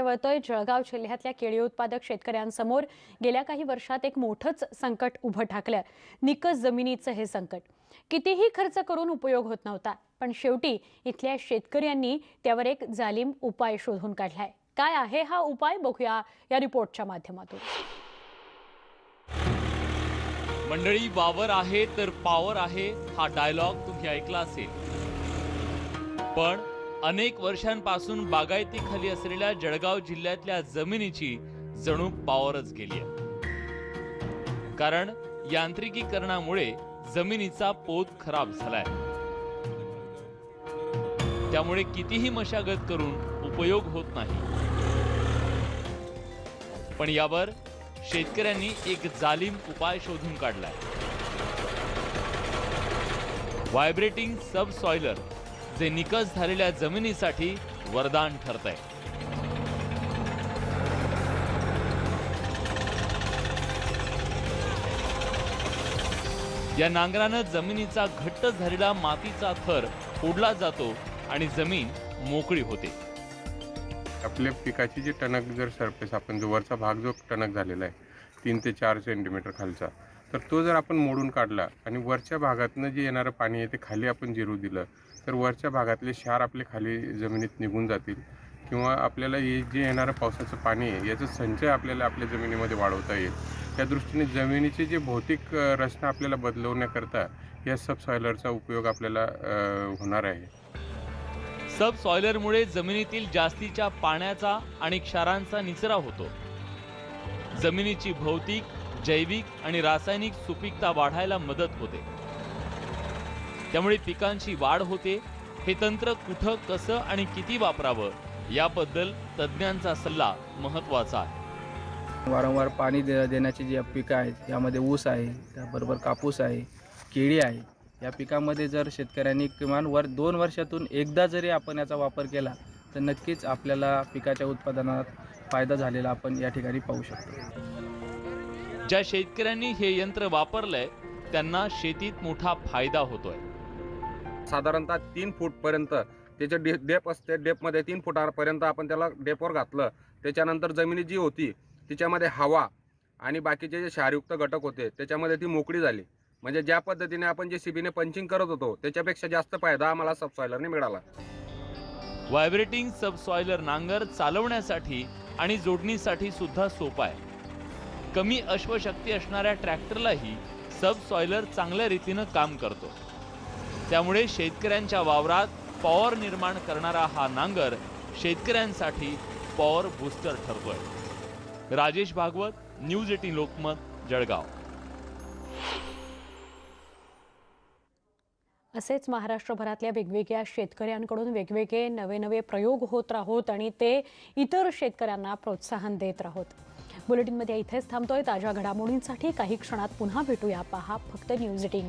वळतोय. जळगाव जिल्ह्यातल्या केळी उत्पादक शेतकऱ्यांसमोर गेल्या काही वर्षात एक मोठंच संकट उभं ठाकलं. निकस जमिनीचं हे संकट. कितीही खर्च करून उपयोग होत नव्हता पण शेवटी इथल्या शेतकऱ्यांनी त्यावर एक जालीम उपाय शोधून काढलाय. काय आहे हा उपाय? बघूया या रिपोर्टच्या माध्यमातून. मंडळी वावर आहे तर पॉवर आहे हा डायलॉग तुम्ही ऐकला असेल. पण अनेक वर्षांपासून बागायतीखाली असलेल्या जळगाव जिल्ह्यातल्या जमिनीची जणू पावरच गेली कारण यांत्रिकीकरणामुळे जमिनीचा पोत खराब झालाय. त्यामुळे कितीही मशागत करून उपयोग होत नाही. पण यावर शेतकऱ्यांनी एक जालिम उपाय शोधून काढलाय. व्हायब्रेटिंग सबसॉयलर जे निकस झालेल्या जमिनीसाठी वरदान ठरत आहे या नांगरानं जमिनीचा घट्ट झालेला मातीचा थर फोडला जातो आणि जमीन मोकळी होते. आपल्या पिकाची जी टणक जर सरफेस आपण जो वरचा भाग जो टणक झालेला आहे तीन ते चार सेंटीमीटर खालचा तर तो जर आपण मोडून काढला आणि वरच्या भागातनं जे येणारं पाणी आहे ते खाली आपण जिरू दिलं तर वरच्या भागातले क्षार आपले खाली जमिनीत निघून जातील. किंवा आपल्याला हे जे येणारं पावसाचं पाणी आहे याचा संचय आपल्याला आपल्या जमिनीमध्ये वाढवता येईल. त्या दृष्टीने जमिनीची जी भौतिक रचना आपल्याला बदलवण्याकरता या सबसॉयलरचा उपयोग आपल्याला होणार आहे. सब सॉयलरमुळे जमिनीतील जास्तीच्या पाण्याचा आणि क्षारांचा निचरा होतो. जमिनीची भौतिक जैविक आणि रासायनिक सुपीकता वाढायला मदत होते. त्यामुळे पिकांची वाढ होते. हे तंत्र कुठं कसं आणि किती वापरावं याबद्दल तज्ज्ञांचा सल्ला महत्त्वाचा आहे. वारंवार पाणी दे देण्याची जी पिकं आहेत यामध्ये ऊस आहे त्याबरोबर कापूस आहे केळी आहे या पिकामध्ये जर शेतकऱ्यांनी किमान वर दोन वर्षातून एकदा जरी आपण याचा वापर केला तर नक्कीच आपल्याला पिकाच्या उत्पादनात फायदा झालेला आपण या ठिकाणी पाहू शकतो. ज्या शेतकऱ्यांनी हे यंत्र वापरलंय त्यांना शेतीत मोठा फायदा होतोय. साधारणतः तीन फूटपर्यंत त्याचे डे डेप असते डेपमध्ये तीन फुटापर्यंत आपण त्याला डेपवर घातलं. त्याच्यानंतर जमिनी जी होती तिच्यामध्ये हवा आणि बाकीचे जे क्षारयुक्त घटक होते त्याच्यामध्ये ती मोकळी झाली. म्हणजे ज्या पद्धतीने आपण जे सीबीने पंचिंग करत होतो त्याच्यापेक्षा जास्त फायदा आम्हाला सबसॉयलरने मिळाला. व्हायब्रेटिंग सबसॉयलर नांगर चालवण्यासाठी आणि जोडणीसाठी सुद्धा सोपा आहे. कमी अश्वशक्ती असणाऱ्या ट्रॅक्टरलाही सबसॉयलर चांगल्या रीतीनं काम करतो. त्यामुळे शेतकऱ्यांच्या वावरात पॉवर निर्माण करणारा हा नांगर शेतकऱ्यांसाठी power booster ठरतोय. Rajesh Bhagwat news eighteen Lokmat Jalgaon. असेच महाराष्ट्रभरातल्या वेगवेगळ्या शेतकऱ्यांकडून वेगवेगळे नवे नवे प्रयोग होत राहोत आणि ते इतर शेतकऱ्यांना प्रोत्साहन देत राहोत. बुलेटिनमध्ये इथेच थांबतोय ताज्या घडामोडींसाठी. काही क्षणात पुन्हा भेटूया. पहा फक्त न्यूज एटीन.